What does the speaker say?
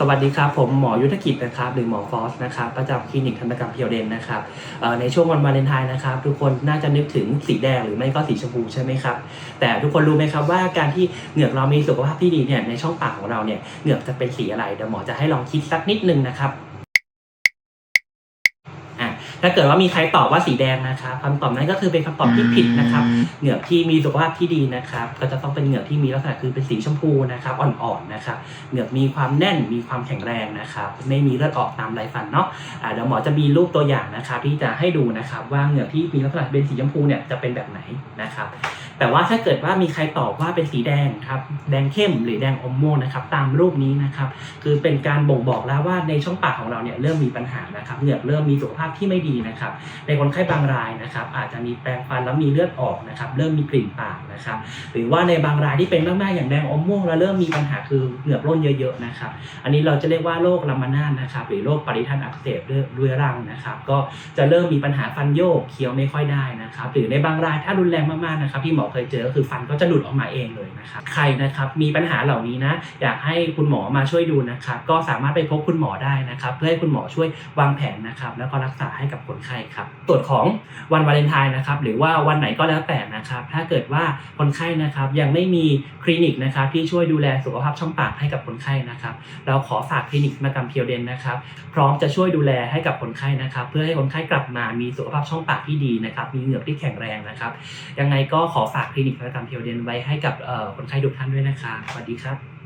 สวัสดีครับผมหมอยุทธกิจนะครับหรือหมอฟอสนะครับประจำคลินิกทันตกรรมเพียวเดนนะครับในช่วงวันวาเลนไทน์นะครับทุกคนน่าจะนึกถึงสีแดงหรือไม่ก็สีชมพูใช่ไหมครับแต่ทุกคนรู้ไหมครับว่าการที่เหงือกเรามีสุขภาพที่ดีเนี่ยในช่องปากของเราเนี่ยเหงือกจะเป็นสีอะไรเดี๋ยวหมอจะให้ลองคิดสักนิดนึงนะครับ ถ้าเกิดว่ามีใครตอบว่าสีแดงนะครับคำตอบนั้นก็คือเป็นคำตอบที่ผิดนะครับ เหงือกที่มีสุขภาพที่ดีนะครับ ก็จะต้องเป็นเหงือกที่มีลักษณะคือเป็นสีชมพูนะครับอ่อนๆนะครับ เหงือกมีความแน่นมีความแข็งแรงนะครับ ไม่มีเลือดออกตามไรฟันเนาะอ่าเดี๋ยวหมอจะมีรูปตัวอย่างนะครับที่จะให้ดูนะครับ ว่าเหงือกที่มีลักษณะเป็นสีชมพูเนี่ยจะเป็นแบบไหนนะครับ แต่ว่าถ้าเกิดว่ามีใครตอบว่าเป็นสีแดงครับแดงเข้มหรือแดงอมม่วงนะครับตามรูปนี้นะครับคือเป็นการบ่งบอกแล้วว่าในช่องปากของเราเนี่ยเริ่มมีปัญหานะครับเหงือกเริ่มมีสุขภาพที่ไม่ดีนะครับในคนไข้บางรายนะครับอาจจะมีแปรงฟันแล้วมีเลือดออกนะครับเริ่มมีกลิ่นปากนะครับหรือว่าในบางรายที่เป็นมากๆอย่างแดงอมม่วงแล้วเริ่มมีปัญหาคือเหงือกร่นเยอะๆนะครับอันนี้เราจะเรียกว่าโรคลามานานะครับหรือโรคปริทันอักเสบด้วยรังนะครับก็จะเริ่มมีปัญหาฟันโยกเคี้ยวไม่ค่อยได้นะครับหรือในบางรายถ้ารุนแรงมากๆนะครับที่หมอเคยเจอก็คือฟันก็จะหลุดออกมาเองเลยนะครับใครนะครับมีปัญหาเหล่านี้นะอยากให้คุณหมอมาช่วยดูนะครับก็สามารถไปพบคุณหมอได้นะครับ เพื่อให้คุณหมอช่วยวางแผนนะครับ แล้วก็รักษาให้กับคนไข้ครับส่วนของวันวาเลนไทน์นะครับหรือว่าวันไหนก็แล้วแต่นะครับ ถ้าเกิดว่าคนไข้นะครับยังไม่มีคลินิกนะครับที่ช่วยดูแลสุขภาพช่องปากให้กับคนไข้นะครับ เราขอฝากคลินิกมากรรมเพียวเดนนะครับ พร้อมจะช่วยดูแลให้กับคนไข้นะครับ เพื่อให้คนไข้กลับมามีสุขภาพช่องปากที่ดีนะครับ มีเหงือกที่แข็งแรงนะครับ ยังไงก็ขอฝากากคลินิกมากรรมเพียวเดนไว้ให้กับคนไข้ทุกท่านด้วยนะคะสวัสดีครับ